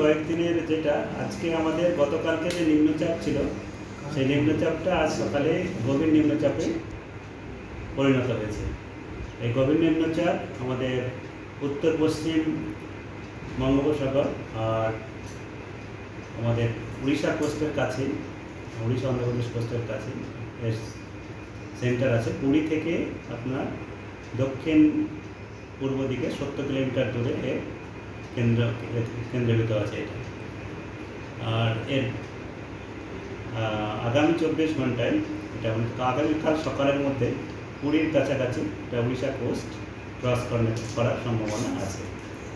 কয়েকদিনের যেটা, আজকে আমাদের গতকালকে যে নিম্নচাপ ছিল, সেই নিম্নচাপটা আজ সকালে গভীর নিম্নচাপে পরিণত হয়েছে। এই গভীর নিম্নচাপ আমাদের উত্তর, পশ্চিম বঙ্গোপসাগর আর আমাদের উড়িষ্যা কোস্টের কাছে, উড়িষ্যা অন্ধ্রপ্রদেশ কোস্টের কাছে সেন্টার আছে। পুরী থেকে আপনার দক্ষিণ পূর্ব দিকে সত্তর কিলোমিটার দূরে কেন্দ্র, কেন্দ্রীভূত আছে এটা। আর এর আগামী চব্বিশ ঘন্টায়, এটা আগামীকাল সকালের মধ্যে পুরীর কাছাকাছি এটা উড়িষ্যা কোস্ট ক্রস করার সম্ভাবনা আছে।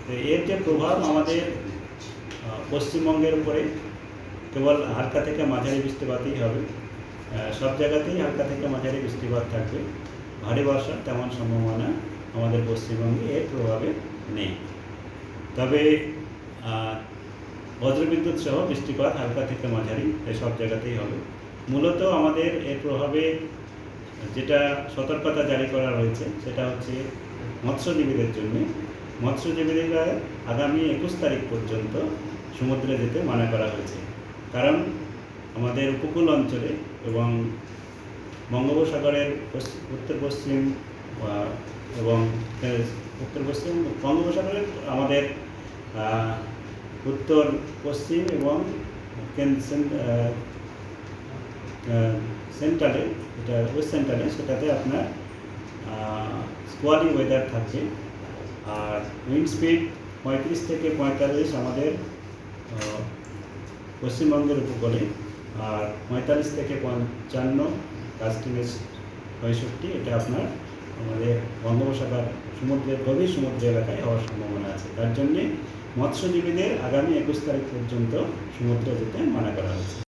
তো এর যে প্রভাব আমাদের পশ্চিমবঙ্গের উপরে, কেবল হালকা থেকে মাঝারি বৃষ্টিপাতই হবে। সব জায়গাতেই হালকা থেকে মাঝারি বৃষ্টিপাত থাকবে। ভারী বর্ষার তেমন সম্ভাবনা আমাদের পশ্চিমবঙ্গে এর প্রভাবে নেই। তবে বজ্রবিদ্যুৎ সহ বৃষ্টিপাত হালকা থেকে মাঝারি সব জায়গাতেই হবে। মূলত আমাদের এর প্রভাবে যেটা সতর্কতা জারি করা রয়েছে, সেটা হচ্ছে মৎস্যজীবীদের জন্য। মৎস্যজীবীরা আগামী একুশ তারিখ পর্যন্ত সমুদ্রে যেতে মানা করা হয়েছে। কারণ আমাদের উপকূল অঞ্চলে এবং বঙ্গোপসাগরের উত্তর পশ্চিম এবং উত্তর পশ্চিম বঙ্গোপসাগরের আমাদের উত্তর পশ্চিম এবং কেন- সেন- আহ, আহ, সেন্ট্রালে এটা ওয়েস্ট সেন্ট্রালে সেটাতে আপনার স্কোয়ালি ওয়েদার থাকছে আর উইন্ড স্পিড পঁয়ত্রিশ থেকে পঁয়তাল্লিশ আমাদের পশ্চিমবঙ্গের উপকূলে। আর পঁয়তাল্লিশ থেকে পঞ্চান্ন কাস্টিংয়ের পঁয়ষট্টি এটা আপনার আমাদের বঙ্গোপসাগর সমুদ্রের গভীর সমুদ্র এলাকায় হওয়ার সম্ভাবনা আছে। তার জন্যে মৎস্যজীবীদের আগামী একুশ তারিখ পর্যন্ত সমুদ্র যেতে মানা করা হয়েছে।